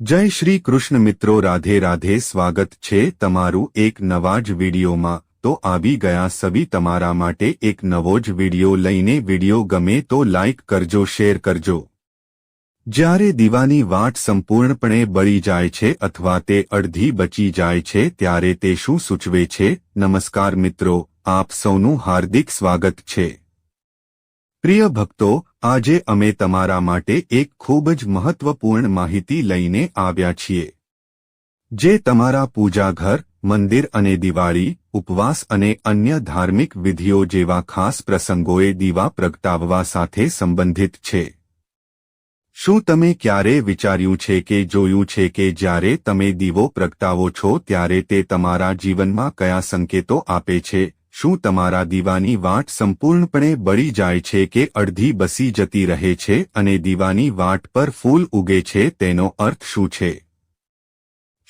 જય શ્રી કૃષ્ણ મિત્રો, રાધે રાધે, સ્વાગત છે તમારું એક નવા જ વિડીયોમાં. તો આવી ગયા સવી તમારા માટે એક નવો જ વીડિયો લઈને વીડિયો ગમે તો લાઇક કરજો, શેર કરજો. જ્યારે દીવાની વાટ સંપૂર્ણપણે બળી જાય છે અથવા તે અડધી બચી જાય છે ત્યારે તે શું સૂચવે છે? નમસ્કાર મિત્રો, આપ સૌનું હાર્દિક સ્વાગત છે. પ્રિય ભક્તો આજે અમે તમારા માટે એક ખૂબ જ મહત્વપૂર્ણ માહિતી લઈને આવ્યા છીએ. જે તમારા પૂજાઘર, મંદિર અને દિવાળી, ઉપવાસ અને અન્ય ધાર્મિક વિધિઓ જેવા ખાસ પ્રસંગોએ દીવા પ્રગટાવવા સાથે સંબંધિત છે. શું તમે ક્યારે વિચાર્યું છે કે જોયું છે કે જ્યારે તમે દીવો પ્રગટાવો છો ત્યારે તે તમારા જીવનમાં કયા સંકેતો આપે છે? શું તમારા દીવાની વાટ સંપૂર્ણપણે બળી જાય છે કે અડધી બસી જતી રહે છે અને દીવાની વાટ પર ફૂલ ઉગે છે તેનો અર્થ શું છે?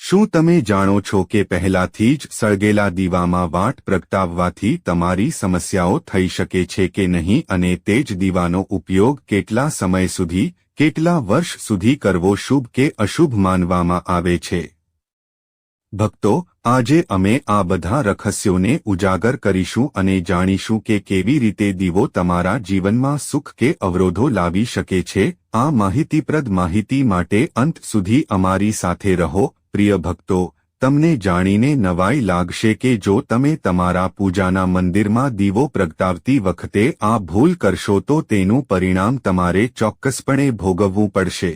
શું તમે જાણો છો કે પહેલાથી જ સળગેલા દીવામાં વાટ પ્રગટાવવાથી તમારી સમસ્યાઓ થઈ શકે છે કે નહીં અને તે જ દીવાનો ઉપયોગ કેટલા સમય સુધી, કેટલા વર્ષ સુધી કરવો શુભ કે અશુભ માનવામાં આવે છે? ભક્તો, આજે અમે આ બધા રહસ્યોને ઉજાગર કરીશું અને જાણીશું કે કેવી રીતે દીવો તમારા જીવનમાં સુખ કે અવરોધો લાવી શકે છે. આ માહિતીપ્રદ માહિતી માટે અંત સુધી અમારી સાથે રહો. પ્રિય ભક્તો, તમને જાણીને નવાઈ લાગશે કે જો તમે તમારા પૂજાના મંદિરમાં દીવો પ્રગટાવતી વખતે આ ભૂલ કરશો તો તેનું પરિણામ તમારે ચોક્કસપણે ભોગવવું પડશે.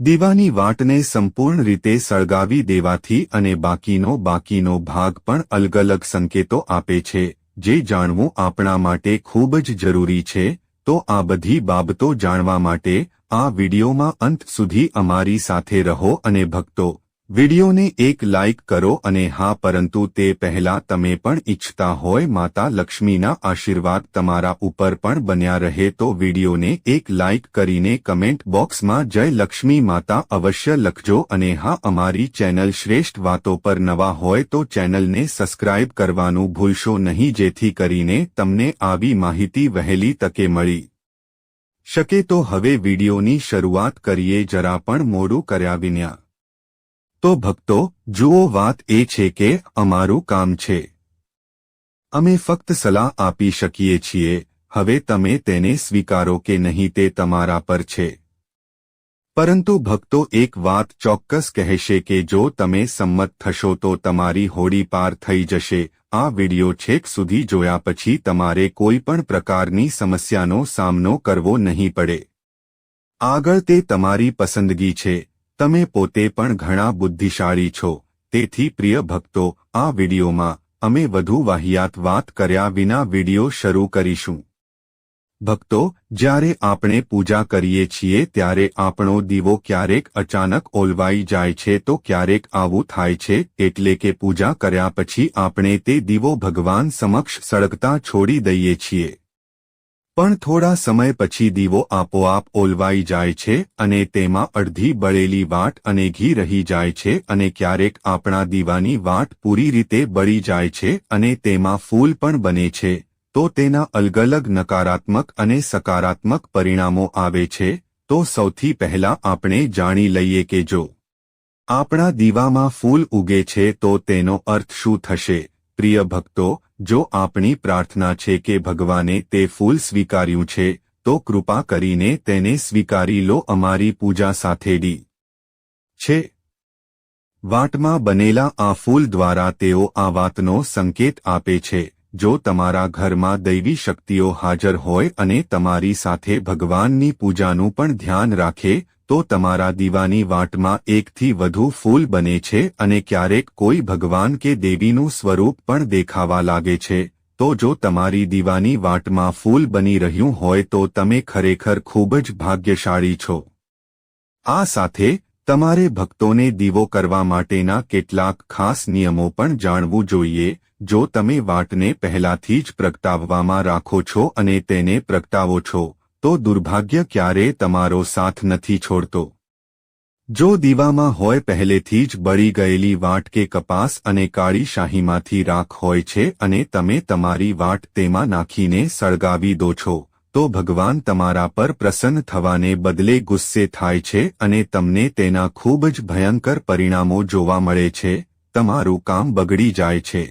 દીવાની વાટને સંપૂર્ણ રીતે સળગાવી દેવાથી અને બાકીનો બાકીનો ભાગ પણ અલગ અલગ સંકેતો આપે છે, જે જાણવું આપણા માટે ખૂબ જ જરૂરી છે, તો આ બધી બાબતો જાણવા માટે આ વિડિયોમાં અંત સુધી અમારી સાથે રહો અને ભક્તો વિડિયોને એક લાઇક કરો અને હા, પરંતુ તે પહેલા તમે પણ ઇચ્છતા હોય માતા લક્ષ્મીના આશીર્વાદ તમારા ઉપર પણ બન્યા રહે, તો વિડિયોને એક લાઇક કરીને કમેન્ટ બોક્સમાં જય લક્ષ્મી માતા અવશ્ય લખજો અને હા, અમારી ચેનલ શ્રેષ્ઠ વાતો પર નવા હોય તો ચેનલને સબસ્ક્રાઇબ કરવાનું ભૂલશો નહીં, જેથી કરીને તમને આવી માહિતી વહેલી તકે મળી શકે. તો હવે વિડિયોની શરૂઆત કરીએ, જરા પણ મોડું કર્યા વિના. તો ભક્તો, જુઓ વાત એ છે કે અમારું કામ છે. અમે ફક્ત સલાહ આપી શકીએ છીએ, હવે તમે તેને સ્વીકારો કે નહીં તે તમારા પર છે. પરંતુ ભક્તો એક વાત ચોક્કસ કહેશે કે જો તમે સંમત થશો તો તમારી હોડી પાર થઈ જશે, આ વિડિયો છેક સુધી જોયા પછી તમારે કોઈ પણ પ્રકારની સમસ્યાનો સામનો કરવો નહીં પડે. આગળ તે તમારી પસંદગી છે તમે પોતે પણ ઘણા બુદ્ધિશાળી છો. તેથી પ્રિય ભક્તો, આ વિડીયોમાં અમે વધુ વાહિયાત વાત કર્યા વિના વીડિયો શરૂ કરીશું. ભક્તો, જ્યારે આપણે પૂજા કરીએ છીએ ત્યારે આપણો દીવો ક્યારેક અચાનક ઓલવાઈ જાય છે તો ક્યારેક આવું થાય છે, એટલે કે પૂજા કર્યા પછી આપણે તે દીવો ભગવાન સમક્ષ સળગતા છોડી દઈએ છીએ. પણ થોડા સમય પછી દીવો આપોઆપ ઓલવાઈ જાય છે અને તેમાં અડધી બળેલી વાટ અને ઘી રહી જાય છે અને ક્યારેક આપણા દીવાની વાટ પૂરી રીતે બળી જાય છે અને તેમાં ફૂલ પણ બને છે, તો તેના અલગ અલગ નકારાત્મક અને સકારાત્મક પરિણામો આવે છે, તો સૌથી પહેલા આપણે જાણી લઈએ કે જો આપણા દીવામાં ફૂલ ઉગે છે તો તેનો અર્થ શું થશે? પ્રિય ભક્તો જો આપણી પ્રાર્થના છે કે ભગવાને તે ફૂલ સ્વીકાર્યું છે, તો કૃપા કરીને તેને સ્વીકારી લો અમારી પૂજા સાથે ડી છે. વાટમાં બનેલા આ ફૂલ દ્વારા તેઓ આ વાતનો સંકેત આપે છે, જો તમારા ઘરમાં દૈવી શક્તિઓ હાજર હોય અને તમારી સાથે ભગવાનની પૂજાનું પણ ધ્યાન રાખે તો તમારા દીવાની વાટમાં એકથી વધુ ફૂલ બને છે અને ક્યારેક કોઈ ભગવાન કે દેવીનું સ્વરૂપ પણ દેખાવા લાગે છે. તો જો તમારી દીવાની વાટમાં ફૂલ બની રહ્યું હોય તો તમે ખરેખર ખૂબ જ ભાગ્યશાળી છો. આ સાથે, તમારે ભક્તોને દીવો કરવા માટેના કેટલાક ખાસ નિયમો પણ જાણવું જોઈએ, જો તમે વાટને પહેલાથી જ પ્રગટાવવામાં રાખો છો અને તેને પ્રગટાવો છો. તો દુર્ભાગ્ય ક્યારે તમારો સાથ નથી છોડતો? જો દીવામાં હોય પહેલેથી જ બળી ગયેલી વાટ કે કપાસ અને કાળી શાહીમાંથી રાખ હોય છે અને તમે તમારી વાટ તેમાં નાખીને સળગાવી દો છો, તો ભગવાન તમારા પર પ્રસન્ન થવાને બદલે ગુસ્સે થાય છે અને તમને તેના ખૂબ જ ભયંકર પરિણામો જોવા મળે છે, તમારું કામ બગડી જાય છે.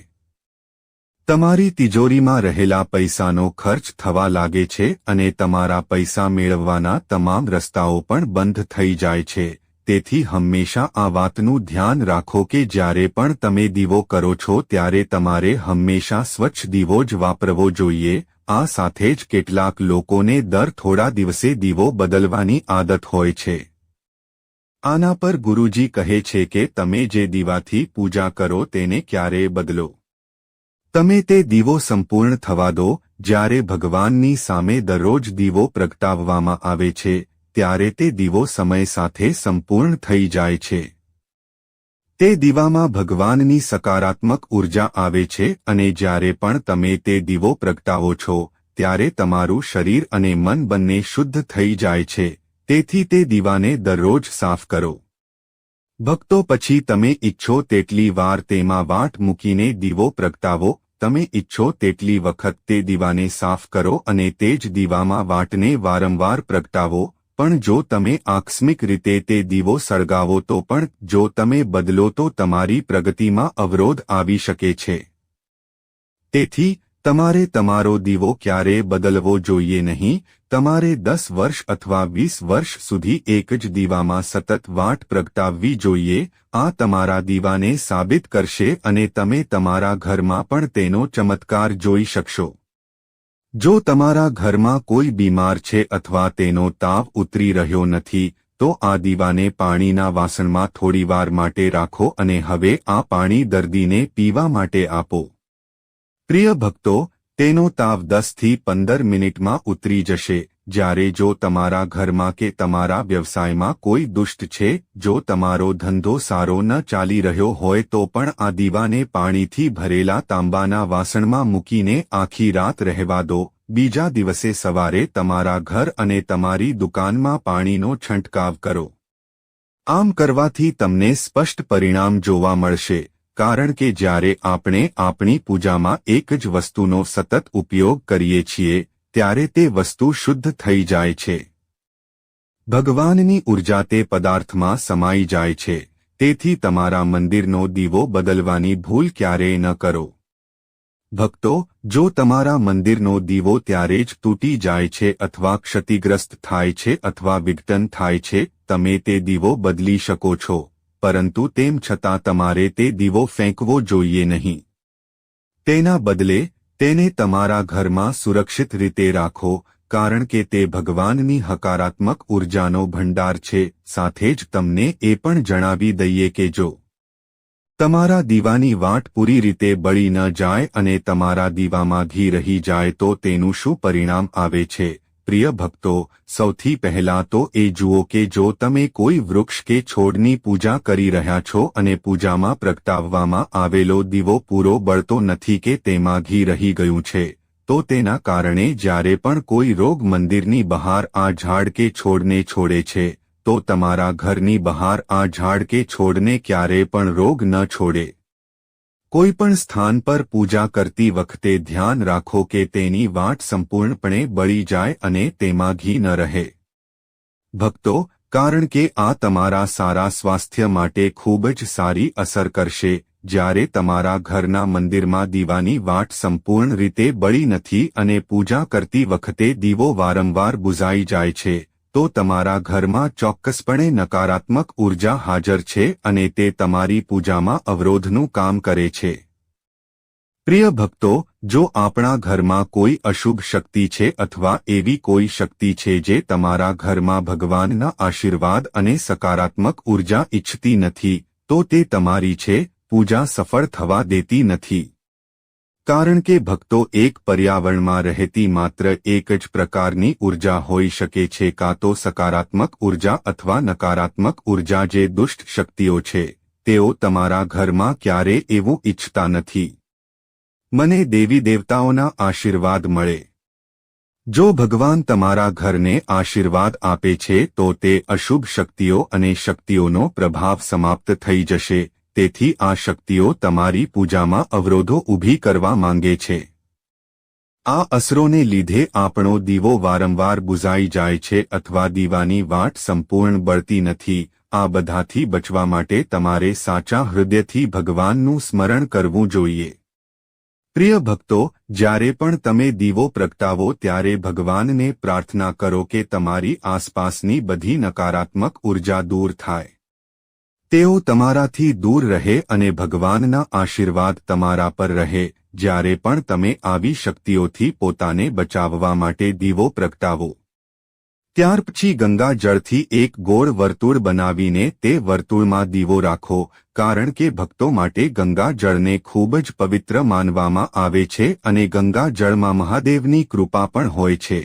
તમારી તિજોરીમાં રહેલા પૈસાનો ખર્ચ થવા લાગે છે અને તમારા પૈસા મેળવવાના તમામ રસ્તાઓ પણ બંધ થઈ જાય છે. તેથી હંમેશા આ વાતનું ધ્યાન રાખો કે જ્યારે પણ તમે દીવો કરો છો ત્યારે તમારે હંમેશા સ્વચ્છ દીવો જ વાપરવો જોઈએ. આ સાથે જ કેટલાક લોકોને દર થોડા દિવસે દીવો બદલવાની આદત હોય છે. આના પર ગુરુજી કહે છે કે તમે જે દીવાથી પૂજા કરો તેને ક્યારેય બદલો. તમે તે દીવો સંપૂર્ણ થવા દો, જ્યારે ભગવાનની સામે દરરોજ દીવો પ્રગટાવવામાં આવે છે, ત્યારે તે દીવો સમય સાથે સંપૂર્ણ થઈ જાય છે. તે દીવામાં ભગવાનની સકારાત્મક ઊર્જા આવે છે અને જ્યારે પણ તમે તે દીવો પ્રગટાવો છો, ત્યારે તમારું શરીર અને મન બંને શુદ્ધ થઈ જાય છે, તેથી તે દીવાને દરરોજ સાફ કરો. ભક્તો પછી તમે ઈચ્છો તેટલી વાર તેમાં વાટ મૂકીને દીવો પ્રગટાવો, તમે ઈચ્છો તેટલી વખત તે દીવાને સાફ કરો અને તે જ દીવામાં વાટને વારંવાર પ્રગટાવો, પણ જો તમે આકસ્મિક રીતે તે દીવો સળગાવો તો પણ, જો તમે બદલો તો તમારી પ્રગતિમાં અવરોધ આવી શકે છે. તેથી તમારે તમારો દીવો ક્યારે બદલવો જોઈએ નહીં? તમારે દસ વર્ષ અથવા વીસ વર્ષ સુધી એક જ દીવામાં સતત વાટ પ્રગટાવવી જોઈએ. આ તમારા દીવાને સાબિત કરશે અને તમે તમારા ઘરમાં પણ તેનો ચમત્કાર જોઈ શકશો. જો તમારા ઘરમાં કોઈ બીમાર છે અથવા તેનો તાવ ઉતરી રહ્યો નથી, તો આ દીવાને પાણીના વાસણમાં થોડીવાર માટે રાખો અને હવે આ પાણી દર્દીને પીવા માટે આપો. પ્રિય ભક્તો, તેનો તાવ દસથી પંદર મિનિટમાં ઉતરી જશે, જ્યારે જો તમારા ઘરમાં કે તમારા વ્યવસાયમાં કોઈ દુષ્ટ છે, જો તમારો ધંધો સારો ન ચાલી રહ્યો હોય તો પણ આ દીવાને પાણીથી ભરેલા તાંબાના વાસણમાં મૂકીને આખી રાત રહેવા દો. બીજા દિવસે સવારે તમારા ઘર અને તમારી દુકાનમાં પાણીનો છંટકાવ કરો. આમ કરવાથી તમને સ્પષ્ટ પરિણામ જોવા મળશે. કારણ કે જ્યારે આપણે આપણી પૂજામાં એક જ વસ્તુનો સતત ઉપયોગ કરીએ છીએ, ત્યારે તે વસ્તુ શુદ્ધ થઈ જાય છે. ભગવાનની ઊર્જા તે પદાર્થમાં સમાઈ જાય છે, તેથી તમારા મંદિરનો દીવો બદલવાની ભૂલ ક્યારેય ન કરો. ભક્તો, જો તમારા મંદિરનો દીવો ત્યારે જ તૂટી જાય છે અથવા ક્ષતિગ્રસ્ત થાય છે અથવા વિઘટન થાય છે, તમે તે દીવો બદલી શકો છો. પરંતુ તેમ છતાં તમારે તે દીવો ફેંકવો જોઈએ નહીં. તેના બદલે, તેને તમારા ઘરમાં સુરક્ષિત રીતે રાખો, કારણ કે તે ભગવાનની હકારાત્મક ઉર્જાનો ભંડાર છે, સાથે જ તમને એ પણ જણાવી દઈએ કે જો તમારા દીવાની વાટ પૂરી રીતે બળી ન જાય અને તમારા દીવામાં ઘી રહી જાય તો તેનું શું પરિણામ આવે છે? પ્રિય ભક્તો, સૌથી પહેલા તો એ જુઓ કે જો તમે કોઈ વૃક્ષ કે છોડની પૂજા કરી રહ્યા છો અને પૂજામાં પ્રગટાવવામાં આવેલો દીવો પૂરો બળતો નથી કે તેમાં ઘી રહી ગયું છે, તો તેના કારણે જ્યારે પણ કોઈ રોગ મંદિરની બહાર આ ઝાડ કે છોડને છોડે છે, તો તમારા ઘરની બહાર આ ઝાડ કે છોડને ક્યારે પણ રોગ ન છોડે. કોઈપણ સ્થાન પર પૂજા કરતી વખતે ધ્યાન રાખો કે તેની વાટ સંપૂર્ણપણે બળી જાય અને તેમાં ઘી ન રહે. ભક્તો, કારણ કે આ તમારા સારા સ્વાસ્થ્ય માટે ખૂબ જ સારી અસર કરશે, જ્યારે તમારા ઘરના મંદિરમાં દીવાની વાટ સંપૂર્ણ રીતે બળી નથી અને પૂજા કરતી વખતે દીવો વારંવાર બુઝાઈ જાય છે. તો તમારા ઘરમાં ચોક્કસપણે નકારાત્મક ઊર્જા હાજર છે અને તે તમારી પૂજામાં અવરોધનું કામ કરે છે. પ્રિય ભક્તો, જો આપણા ઘરમાં કોઈ અશુભ શક્તિ છે અથવા એવી કોઈ શક્તિ છે જે તમારા ઘરમાં ભગવાનના આશીર્વાદ અને સકારાત્મક ઊર્જા ઇચ્છતી નથી, તો તે તમારી છે, પૂજા સફળ થવા દેતી નથી. કારણ કે ભક્તો એક પર્યાવરણમાં રહેતી માત્ર એક જ પ્રકારની ઊર્જા હોઈ શકે છે, કાં તો સકારાત્મક ઊર્જા અથવા નકારાત્મક ઊર્જા જે દુષ્ટ શક્તિઓ છે, તેઓ તમારા ઘરમાં ક્યારે એવું ઈચ્છતા નથી. મને દેવી દેવતાઓના આશીર્વાદ મળે. જો ભગવાન તમારા ઘરને આશીર્વાદ આપે છે, તો તે અશુભ શક્તિઓ અને શક્તિઓનો પ્રભાવ સમાપ્ત થઈ જશે. તેથી આ શક્તિઓ તમારી પૂજામાં અવરોધો ઊભી કરવા માંગે છે. આ અસરોને લીધે આપણો દીવો વારંવાર બુઝાઈ જાય છે અથવા દીવાની વાટ સંપૂર્ણ બળતી નથી. આ બધાથી બચવા માટે તમારે સાચા હૃદયથી ભગવાનનું સ્મરણ કરવું જોઈએ. પ્રિય ભક્તો, જ્યારે પણ તમે દીવો પ્રગટાવો ત્યારે ભગવાનને પ્રાર્થના કરો કે તમારી આસપાસની બધી નકારાત્મક ઊર્જા દૂર થાય. તેઓ તમારાથી દૂર રહે અને ભગવાનના આશીર્વાદ તમારા પર રહે, જ્યારે પણ તમે આવી શક્તિઓથી પોતાને બચાવવા માટે દીવો પ્રગટાવો. ત્યાર પછી ગંગા જળથી એક ગોળ વર્તુળ બનાવીને તે વર્તુળમાં દીવો રાખો, કારણ કે ભક્તો માટે ગંગા જળને ખૂબ જ પવિત્ર માનવામાં આવે છે અને ગંગા જળમાં મહાદેવની કૃપા પણ હોય છે.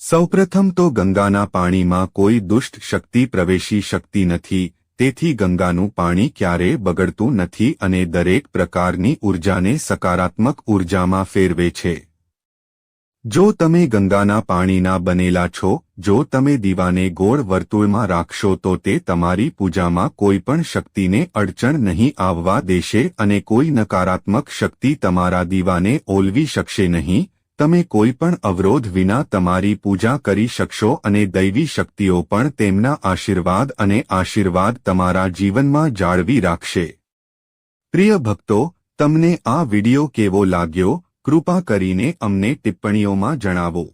સૌપ્રથમ તો ગંગાના પાણીમાં કોઈ દુષ્ટ શક્તિ પ્રવેશી શકતી નથી તેથી ગંગાનું પાણી ક્યારેય બગડતું નથી અને દરેક પ્રકારની ઉર્જાને સકારાત્મક ઉર્જામાં ફેરવે છે. જો તમે ગંગાના પાણીના બનેલા છો, જો તમે દીવાને ગોળ વર્તુળમાં રાખશો તો તે તમારી પૂજામાં કોઈ પણ શક્તિને અડચણ નહીં આવવા દેશે અને કોઈ નકારાત્મક શક્તિ તમારા દીવાને ઓલવી શકશે નહીં તમે કોઈ પણ અવરોધ વિના તમારી પૂજા કરી શકશો અને દૈવી શક્તિઓ પણ તેમના આશીર્વાદ અને આશીર્વાદ તમારા જીવનમાં જાળવી રાખશે. પ્રિય ભક્તો, તમને આ વિડિયો કેવો લાગ્યો, કૃપા કરીને અમને ટિપ્પણીઓમાં જણાવો.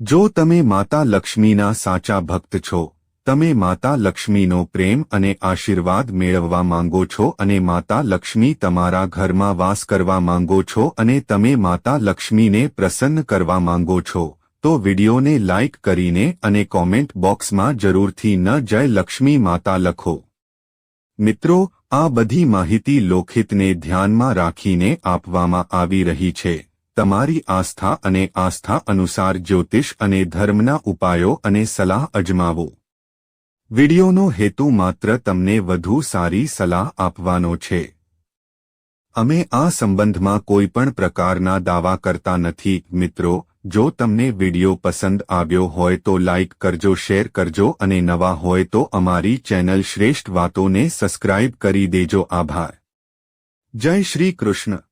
જો તમે માતા લક્ષ્મીના સાચા ભક્ત છો તમે માતા લક્ષ્મીનો પ્રેમ અને આશીર્વાદ મેળવવા માંગો છો અને માતા લક્ષ્મી તમારા ઘરમાં વાસ કરવા માંગો છો અને તમે માતા લક્ષ્મીને પ્રસન્ન કરવા માંગો છો, તો વિડિયોને લાઇક કરીને અને કોમેન્ટ બોક્સમાં જરૂરથી ન જય લક્ષ્મી માતા લખો. મિત્રો, આ બધી માહિતી લોખિતને ધ્યાનમાં રાખીને આપવામાં આવી રહી છે. તમારી આસ્થા અને આસ્થા અનુસાર જ્યોતિષ અને ધર્મના ઉપાયો અને સલાહ અજમાવો. વિડિયોનો હેતુ માત્ર તમને વધુ સારી સલાહ આપવાનો છે. અમે આ સંબંધમાં કોઈ પણ પ્રકારના દાવા કરતા નથી, મિત્રો. જો તમને વિડિયો પસંદ આવ્યો હોય તો લાઇક કરજો, શેર કરજો અને નવા હોય તો અમારી ચેનલ શ્રેષ્ઠ વાતોને સબસ્ક્રાઇબ કરી દેજો. આભાર. જય શ્રી કૃષ્ણ.